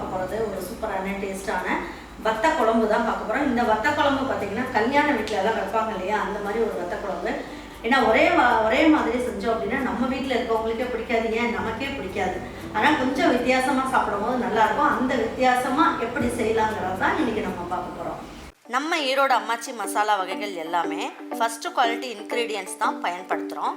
பார்க்க போகிறது ஒரு சூப்பரான டேஸ்டான வத்த குழம்பு தான் பார்க்க போகிறோம் இந்த வத்த குழம்பு பார்த்தீங்கன்னா கல்யாண வீட்டில் எல்லாம் வைப்பாங்க இல்லையா? அந்த மாதிரி ஒரு வத்த குழம்பு. ஏன்னா ஒரே ஒரே மாதிரி செஞ்சோம் அப்படின்னா நம்ம வீட்டில் இருக்கவங்களுக்கே பிடிக்காது. ஏன்? நமக்கே பிடிக்காது. ஆனால் கொஞ்சம் வித்தியாசமாக சாப்பிடும்போது நல்லா இருக்கும். அந்த வித்தியாசமாக எப்படி செய்யலாங்கிறது தான் இன்னைக்கு நம்ம பார்க்க போகிறோம் நம்ம ஈரோடு அம்மாச்சி மசாலா வகைகள் எல்லாமே ஃபர்ஸ்ட் குவாலிட்டி இன்க்ரீடியன்ஸ் தான் பயன்படுத்துகிறோம்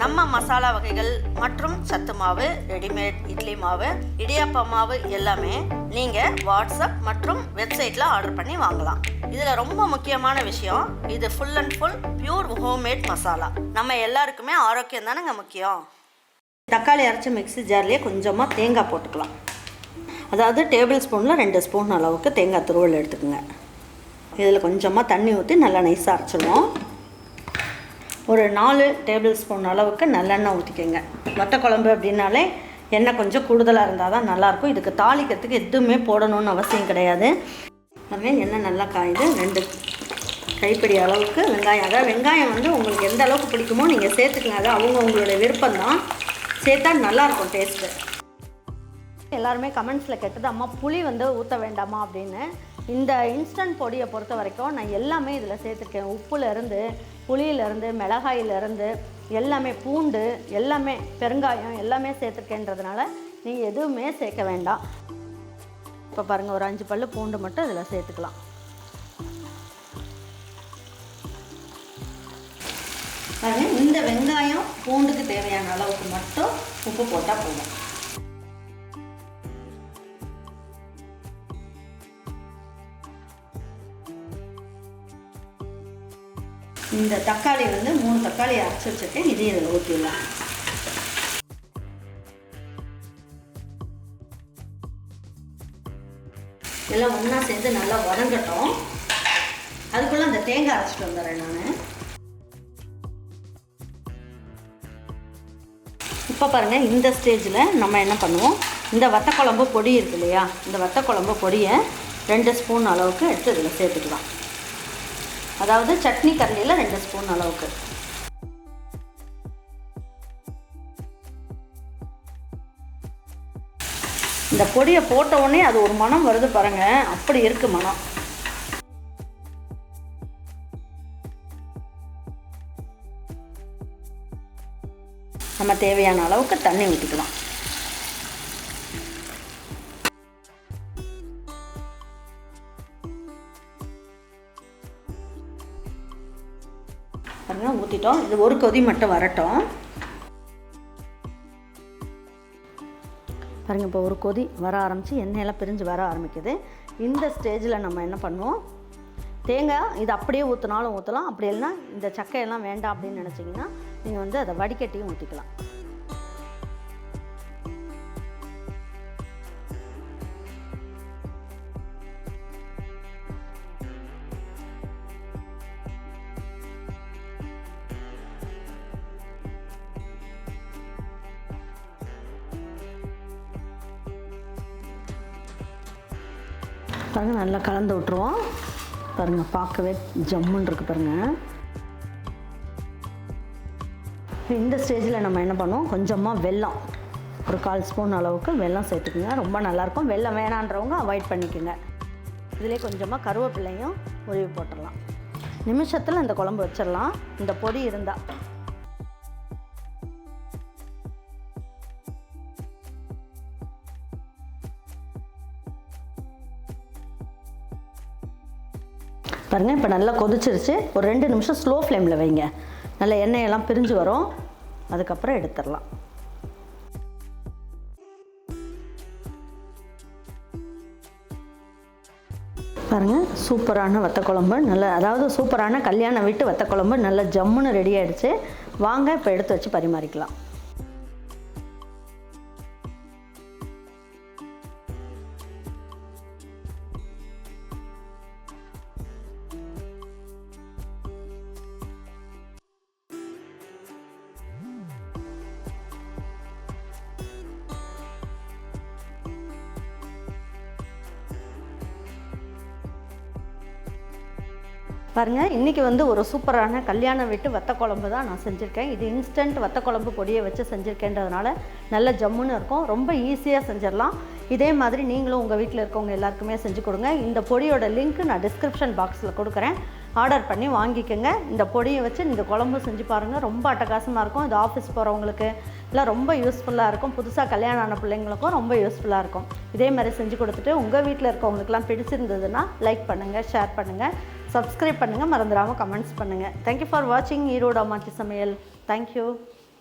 நம்ம மசாலா வகைகள் மற்றும் சத்து மாவு ரெடிமேட் இட்லி மாவு இடியாப்ப மாவு எல்லாமே நீங்கள் வாட்ஸ்அப் மற்றும் வெப்சைட்டில் ஆர்டர் பண்ணி வாங்கலாம். இதில் ரொம்ப முக்கியமான விஷயம் இது full and full pure homemade masala நம்ம எல்லாருக்குமே ஆரோக்கியம் தானேங்க முக்கியம்? தக்காளி அரைச்ச மிக்ஸி ஜார்லேயே கொஞ்சமாக தேங்காய் போட்டுக்கலாம். அதாவது டேபிள் ஸ்பூனில் ரெண்டு ஸ்பூன் அளவுக்கு தேங்காய் துருவல் எடுத்துக்கோங்க. இதில் கொஞ்சமாக தண்ணி ஊற்றி நல்லா நைஸாக அரைச்சிடுவோம் ஒரு நாலு டேபிள் ஸ்பூன் அளவுக்கு நல்லெண்ணெய் ஊற்றிக்கோங்க வத்த குழம்பு அப்படின்னாலே எண்ணெய் கொஞ்சம் கூடுதலாக இருந்தால் தான் நல்லாயிருக்கும். இதுக்கு தாளிக்கிறதுக்கு எதுவுமே போடணும்னு அவசியம் கிடையாது. பாருங்க எண்ணெய் நல்லா காயுது. ரெண்டு கைப்பிடி அளவுக்கு வெங்காயம். அதாவது வெங்காயம் வந்து உங்களுக்கு எந்த அளவுக்கு பிடிக்குமோ நீங்கள் சேர்த்துக்கலாம் அது அவங்க உங்களுடைய விருப்பம் தான் சேர்த்தா நல்லாயிருக்கும் டேஸ்ட்டு எல்லாருமே கமெண்ட்ஸில் கேட்டது அம்மா புளி வந்து ஊற்ற வேண்டாமா? அப்படின்னு. இந்த இன்ஸ்டன்ட் பொடியை பொறுத்த வரைக்கும் நான் எல்லாமே இதில் சேர்த்துருக்கேன். உப்புலேருந்து புளியிலேருந்து மிளகாயிலேருந்து எல்லாமே பூண்டு எல்லாமே பெருங்காயம் எல்லாமே சேர்த்துருக்கேன்றதுனால நீங்கள் எதுவுமே சேர்க்க வேண்டாம். இப்போ பாருங்கள் ஒரு அஞ்சு பல்லு பூண்டு மட்டும் இதில் சேர்த்துக்கலாம். பாருங்க இந்த வெங்காயம் பூண்டுக்கு தேவையான அளவுக்கு மட்டும் உப்பு போட்டால் போதும். இந்த தக்காளி வந்து மூணு தக்காளி அரைச்சி வச்சுருக்கேன். இதையும் இதில் ஊற்றிடலாம் எல்லாம் ஒன்றா சேர்ந்து நல்லா வதங்கட்டும். அதுக்குள்ளே அந்த தேங்காய் அரைச்சிட்டு வந்துடுறேன் நான். இப்போ பாருங்கள் இந்த ஸ்டேஜில் நம்ம என்ன பண்ணுவோம்? இந்த வத்த குழம்பு பொடி இருக்கு இல்லையா? இந்த வத்த குழம்பு பொடியை ரெண்டு ஸ்பூன் அளவுக்கு எடுத்து இதில் சேர்த்துக்கலாம். அதாவது சட்னி கரண்டியில் ரெண்டு ஸ்பூன் அளவுக்கு. இந்த பொடியை போட்ட உடனே அது ஒரு மனம் வருது பாருங்க. அப்படி இருக்கு மனம் நம்ம தேவையான அளவுக்கு தண்ணி ஊற்றிக்கலாம் பாருங்க ஊற்றிட்டோம் இது ஒரு கொதி மட்டும் வரட்டும். பாருங்கள் இப்போ ஒரு கொதி வர ஆரம்பித்து எண்ணெயெல்லாம் பிரிஞ்சு வர ஆரம்பிக்குது. இந்த ஸ்டேஜில் நம்ம என்ன பண்ணுவோம்? தேங்காய் இது அப்படியே ஊற்றினாலும் ஊற்றலாம் அப்படி இல்லைன்னா இந்த சக்கையெல்லாம் வேண்டாம் அப்படின்னு நினச்சிங்கன்னா நீங்கள் வந்து அதை வடிகட்டியும் ஊற்றிக்கலாம் பாருங்கள் நல்லா கலந்து விட்ருவோம் பாருங்கள் பார்க்கவே ஜம்முன்னு இருக்கு பாருங்கள் இந்த ஸ்டேஜில் நம்ம என்ன பண்ணுவோம்? கொஞ்சமாக வெல்லம். ஒரு கால் ஸ்பூன் அளவுக்கு வெல்லம் சேர்த்துக்குங்க. ரொம்ப நல்லாயிருக்கும் வெல்லம் வேணான்றவங்க அவாய்ட் பண்ணிக்கோங்க. இதிலே கொஞ்சமாக கருவேப்பிலையும் உருவி போட்டுடலாம். நிமிஷத்தில் இந்த குழம்பு வச்சிடலாம். இந்த பொடி இருந்தால் பாருங்கள் இப்போ நல்லா கொதிச்சிருச்சு. ஒரு ரெண்டு நிமிஷம் ஸ்லோ ஃப்ளேமில் வைங்க. நல்லா எண்ணெயெல்லாம் பிரிஞ்சு வரும். அதுக்கப்புறம் எடுத்துடலாம். பாருங்கள் சூப்பரான வத்த குழம்பு நல்ல அதாவது சூப்பரான கல்யாணம் விட்டு வத்த குழம்பு நல்ல ஜம்முன்னு ரெடி ஆகிடுச்சு வாங்க இப்போ எடுத்து வச்சு பரிமாறிக்கலாம். பாருங்கள் இன்றைக்கி வந்து ஒரு சூப்பரான கல்யாண வீட்டு வத்த குழம்பு தான் நான் செஞ்சுருக்கேன். இது இன்ஸ்டன்ட் வத்த குழம்பு பொடியை வச்சு செஞ்சுருக்கேன்றதுனால நல்ல ஜம்முன்னு இருக்கும். ரொம்ப ஈஸியாக செஞ்சிடலாம். இதே மாதிரி நீங்களும் உங்கள் வீட்டில் இருக்கவங்க எல்லாருக்குமே செஞ்சு கொடுங்க. இந்த பொடியோட லிங்க் நான் டிஸ்கிரிப்ஷன் பாக்ஸில் கொடுக்குறேன். ஆர்டர் பண்ணி வாங்கிக்கோங்க. இந்த பொடியை வச்சு இந்த குழம்பு செஞ்சு பாருங்கள் ரொம்ப அட்டகாசமாக இருக்கும். இது ஆஃபீஸ் போகிறவங்களுக்கு எல்லாம் ரொம்ப யூஸ்ஃபுல்லாக இருக்கும். புதுசாக கல்யாணம் ஆன பிள்ளைங்களுக்கும் ரொம்ப யூஸ்ஃபுல்லாக இருக்கும். இதே மாதிரி செஞ்சு கொடுத்துட்டு உங்கள் வீட்டில் இருக்கவங்களுக்குலாம் பிடிச்சிருந்ததுன்னா லைக் பண்ணுங்கள் ஷேர் பண்ணுங்கள் சப்ஸ்கிரைப் பண்ணுங்கள் மறந்துடாமல் கமெண்ட்ஸ் பண்ணுங்கள் தேங்க்யூ ஃபார் வாட்சிங் ஈரோடு அம்மாச்சி சமையல். தேங்க்யூ